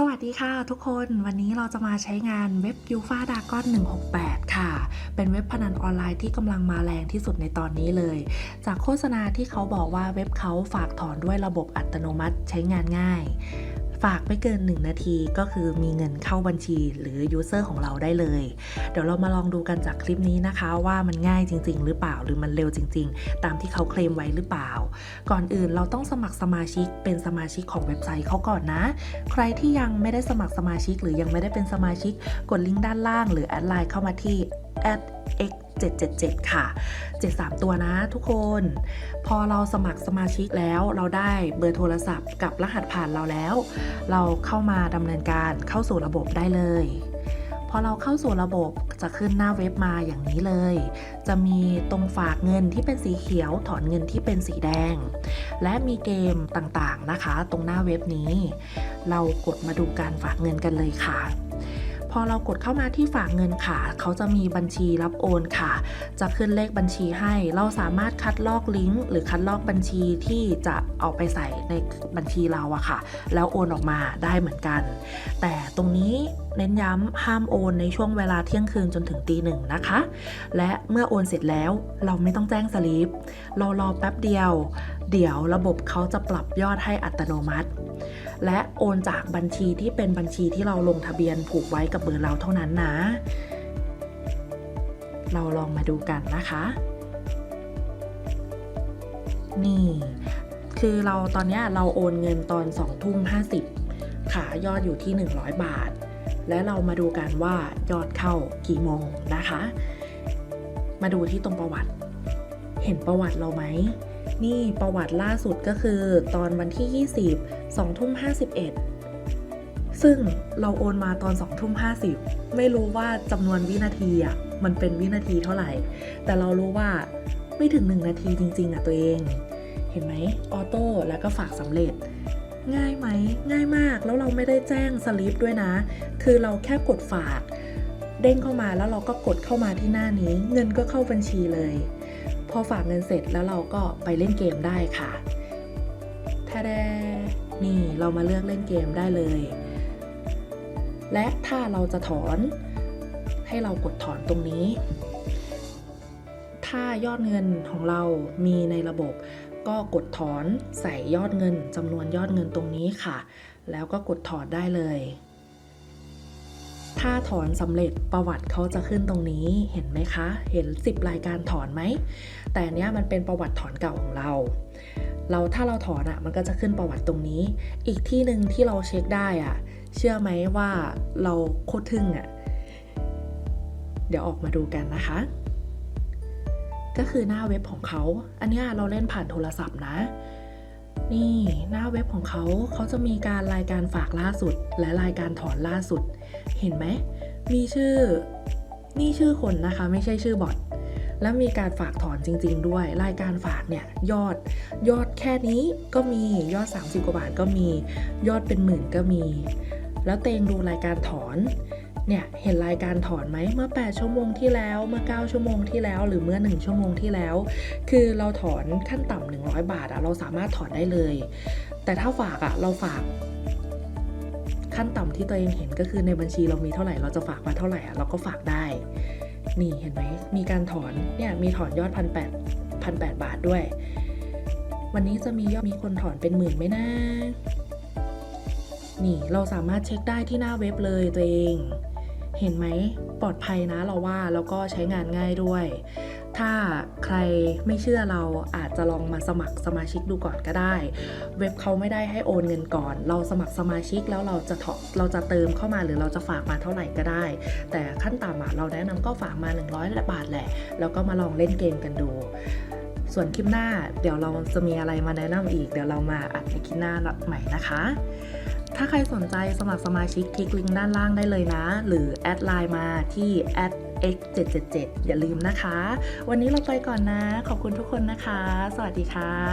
สวัสดีค่ะทุกคนวันนี้เราจะมาใช้งานเว็บยูฟาดากอน168 ค่ะ เป็นเว็บพนันออนไลน์ที่กำลังมาแรงที่สุดในตอนนี้เลย จากโฆษณาที่เขาบอกว่าเว็บเขาฝากถอนด้วยระบบอัตโนมัติใช้งานง่าย ฝากไม่เกิน 1 นาทีก็คือมีเงินเข้าบัญชีหรือยูเซอร์ของเราได้เลย เดี๋ยวเรามาลองดูกันจากคลิปนี้นะคะ ว่ามันง่ายจริง ๆ หรือเปล่าหรือมันเร็วจริง ๆ ตามที่เขาเคลมไว้หรือเปล่า ก่อนอื่นเราต้องสมัครสมาชิกเป็นสมาชิกของเว็บไซต์เขาก่อนนะ ใครที่ยังไม่ได้สมัครสมาชิก หรือยังไม่ได้เป็นสมาชิกกดลิงก์ด้านล่าง หรือแอดไลน์เข้ามาที่ x 777 ค่ะ 73 ตัวนะทุกคน พอเราสมัครสมาชิกแล้วเราได้เบอร์โทรศัพท์กับรหัสผ่านเราแล้ว เราเข้ามาดำเนินการเข้าสู่ระบบได้เลยพอเราเข้าสู่ระบบจะขึ้นหน้าเว็บมาอย่างนี้เลย จะมีตรงฝากเงินที่เป็นสีเขียว ถอนเงินที่เป็นสีแดง และมีเกมต่างๆนะคะ ตรงหน้าเว็บนี้ เรากดมาดูการฝากเงินกันเลยค่ะ อเรากดเข้ามาที่ฝากเงินค่ะ เขาจะมีบัญชีรับโอนค่ะ จะขึ้นเลขบัญชีให้ เราสามารถคัดลอกลิงก์หรือคัดลอกบัญชีที่จะเอาไปใส่ในบัญชีเราอะค่ะ แล้วโอนออกมาได้เหมือนกัน แต่ตรงนี้เน้นย้ำห้ามโอนในช่วงเวลาเที่ยงคืนจนถึงตีหนึ่งนะคะ และเมื่อโอนเสร็จแล้วเราไม่ต้องแจ้งสลิป เรารอแป๊บเดียว เดี๋ยวระบบเขาจะปรับยอดให้อัตโนมัติ และโอนจากบัญชีที่เป็นบัญชีที่เราลงทะเบียนผูกไว้กับเบอร์เราเท่านั้นนะ เราลองมาดูกันนะคะ นี่ คือเราตอนนี้เราโอนเงินตอน2ทุ่ม50ค่ะยอดอยู่ที่ 100 บาท และเรามาดูกันว่ายอดเข้ากี่โมงนะคะ มาดูที่ตรงประวัติ เห็นประวัติเราไหม นี่ประวัติล่าสุดก็คือตอนวันที่ 20 2ทุ่ม51 ซึ่งเราโอนมาตอน2ทุ่ม50 ไม่รู้ว่าจำนวนวินาทีอะมันเป็นวินาทีเท่าไหร่ แต่เรารู้ว่าไม่ถึง 1 นาทีจริง ๆอะตัวเอง เห็นไหมออโต้แล้วก็ฝากสำเร็จ ง่ายไหม ง่ายมากแล้วเราไม่ได้แจ้งสลิปด้วยนะ คือเราแค่กดฝาก เด้งเข้ามาแล้วเราก็กดเข้ามาที่หน้านี้ เงินก็เข้าบัญชีเลย พอฝากเงินเสร็จแล้วเราก็ไปเล่นเกมได้ค่ะถ้าแดนี่เรามาเลือกเล่นเกมได้เลย และถ้าเราจะถอนให้เรากดถอนตรงนี้ ถ้ายอดเงินของเรามีในระบบ ก็กดถอนใส่ยอดเงินจำนวนยอดเงินตรงนี้ค่ะ แล้วก็กดถอนได้เลย ถ้าถอนสำเร็จประวัติเขาจะขึ้นตรงนี้เห็นไหมคะ เห็น 10 รายการถอนไหม แต่เนี้ยมันเป็นประวัติถอนเก่าของเรา เราถ้าเราถอนอะ่ะมันก็จะขึ้นประวัติตรงนี้ อีกที่หนึ่งที่เราเช็คได้อะ่ะ เชื่อไหมว่าเราโคตรทึ่งอะ่ะ เดี๋ยวออกมาดูกันนะคะ ก็คือหน้าเว็บของเขา อันเนี้ยเราเล่นผ่านโทรศัพท์นะ นี่หน้าเว็บของเขาเขาจะมีการรายการฝากล่าสุด และรายการถอนล่าสุด เห็นไหม มีชื่อ นี่ชื่อคนนะคะ ไม่ใช่ชื่อบอทแล้วมีการฝากถอนจริง ๆ ด้วย รายการฝากเนี่ยยอดยอดแค่นี้ก็มียอด 30 กว่าบาทก็มี ยอดเป็นหมื่นก็มี แล้วเตงดูรายการถอน เนี่ยเห็นรายการถอนไหมเมื่อ 8 ชั่วโมงที่แล้วเมื่อ 9 ชั่วโมงที่แล้ว หรือเมื่อ 1 ชั่วโมงที่แล้ว คือเราถอนขั้นต่ำ100 บาทอะเราสามารถถอนได้เลย แต่ถ้าฝากอะเราฝากขั้นต่ำที่ตัวเองเห็นก็คือในบัญชีเรามีเท่าไหร่เราจะฝากมาเท่าไหร่อะเราก็ฝากได้ นี่เห็นไหมมีการถอนเนี่ยมีถอนยอดพันแปดพันแปดบาทด้วย วันนี้จะมียอดมีคนถอนเป็นหมื่นไหมนะ นี่เราสามารถเช็คได้ที่หน้าเว็บเลยตัวเอง เห็นไหมปลอดภัยนะเราว่าแล้วก็ใช้งานง่ายด้วย ถ้าใครไม่เชื่อเราอาจจะลองมาสมัครสมาชิกดูก่อนก็ได้ เว็บเขาไม่ได้ให้โอนเงินก่อน เราสมัครสมาชิกแล้วเราจะถอเราจะเติมเข้ามาหรือเราจะฝากมาเท่าไหร่ก็ได้ แต่ขั้นต่ำเราแนะนำก็ฝากมา 100บาทแหละ แล้วก็มาลองเล่นเกมกันดูส่วนคลิปหน้าเดี๋ยวเราจะมีอะไรมาแนะนำอีก เดี๋ยวเรามาอัดในคลิปหน้าใหม่นะคะ ถ้าใครสนใจสมัครสมาชิกคลิกลิงก์ด้านล่างได้เลยนะ หรือแอดไลน์มาที่ x777 อย่าลืมนะคะ วันนี้เราไปก่อนนะ ขอบคุณทุกคนนะคะ สวัสดีค่ะ